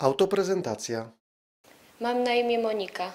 Autoprezentacja. Mam na imię Monika.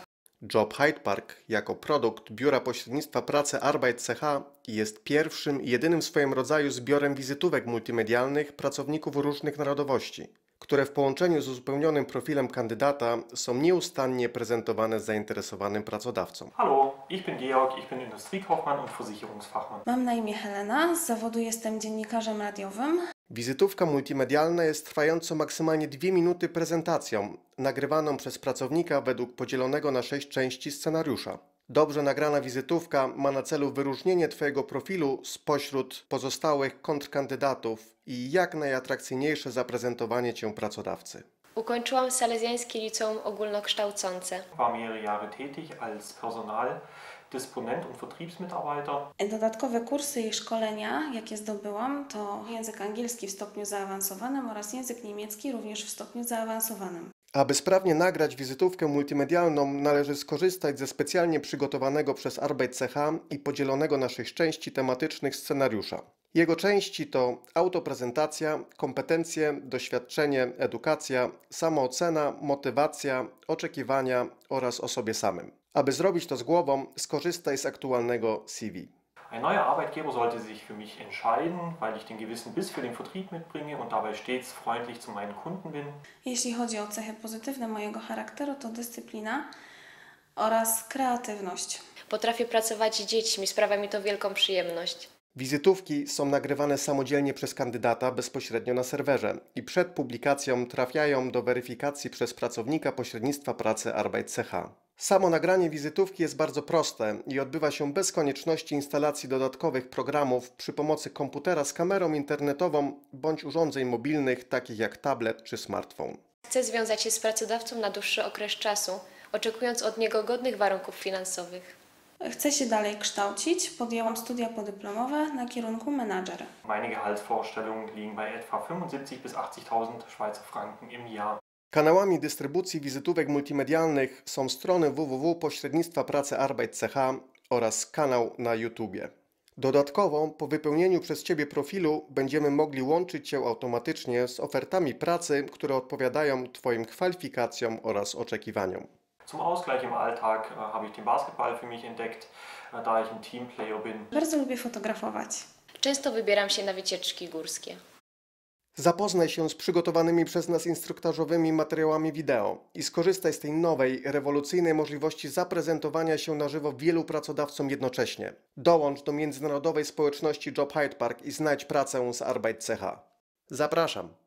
Job Hyde Park jako produkt Biura Pośrednictwa Pracy Arbeit CH jest pierwszym i jedynym w swoim rodzaju zbiorem wizytówek multimedialnych pracowników różnych narodowości, które w połączeniu z uzupełnionym profilem kandydata są nieustannie prezentowane zainteresowanym pracodawcom. Hallo, ich bin Georg, ich bin Industriekaufmann und Versicherungsfachmann. Mam na imię Helena, z zawodu jestem dziennikarzem radiowym. Wizytówka multimedialna jest trwającą maksymalnie dwie minuty prezentacją, nagrywaną przez pracownika według podzielonego na sześć części scenariusza. Dobrze nagrana wizytówka ma na celu wyróżnienie Twojego profilu spośród pozostałych kontrkandydatów i jak najatrakcyjniejsze zaprezentowanie Cię pracodawcy. Ukończyłam Salezjańskie Liceum Ogólnokształcące. War mehrere Jahre tätig als Personaldisponent und Vertriebsmitarbeiter. Dodatkowe kursy i szkolenia, jakie zdobyłam, to język angielski w stopniu zaawansowanym oraz język niemiecki również w stopniu zaawansowanym. Aby sprawnie nagrać wizytówkę multimedialną, należy skorzystać ze specjalnie przygotowanego przez Arbeit CH i podzielonego na sześć części tematycznych scenariusza. Jego części to autoprezentacja, kompetencje, doświadczenie, edukacja, samoocena, motywacja, oczekiwania oraz o sobie samym. Aby zrobić to z głową, skorzystaj z aktualnego CV. Ein neuer Arbeitgeber sollte sich für mich entscheiden, weil ich den gewissen Biss für den Vertrieb mitbringe und dabei stets freundlich zu meinen Kunden bin. Jeśli chodzi o cechy pozytywne mojego charakteru, to dyscyplina oraz kreatywność. Potrafię pracować z dziećmi, sprawia mi to wielką przyjemność. Wizytówki są nagrywane samodzielnie przez kandydata bezpośrednio na serwerze i przed publikacją trafiają do weryfikacji przez pracownika pośrednictwa pracy Arbeit CH. Samo nagranie wizytówki jest bardzo proste i odbywa się bez konieczności instalacji dodatkowych programów przy pomocy komputera z kamerą internetową bądź urządzeń mobilnych takich jak tablet czy smartfon. Chcę związać się z pracodawcą na dłuższy okres czasu, oczekując od niego godnych warunków finansowych. Chcę się dalej kształcić. Podjęłam studia podyplomowe na kierunku menadżer. Meine Gehaltsvorstellungen liegen bei etwa 75.000 bis 80.000 Schweizer Franken im Jahr. Kanałami dystrybucji wizytówek multimedialnych są strony www pośrednictwa pracy Arbeit CH oraz kanał na YouTubie. Dodatkowo po wypełnieniu przez Ciebie profilu będziemy mogli łączyć Cię automatycznie z ofertami pracy, które odpowiadają Twoim kwalifikacjom oraz oczekiwaniom. Zum Ausgleich im Alltag äh, habe ich den Basketball für mich entdeckt, äh, da ich ein Teamplayer bin. Bardzo lubię fotografować. Często wybieram się na wycieczki górskie. Zapoznaj się z przygotowanymi przez nas instruktażowymi materiałami wideo i skorzystaj z tej nowej, rewolucyjnej możliwości zaprezentowania się na żywo wielu pracodawcom jednocześnie. Dołącz do międzynarodowej społeczności Job Hyde Park i znajdź pracę z Arbeit CH. Zapraszam!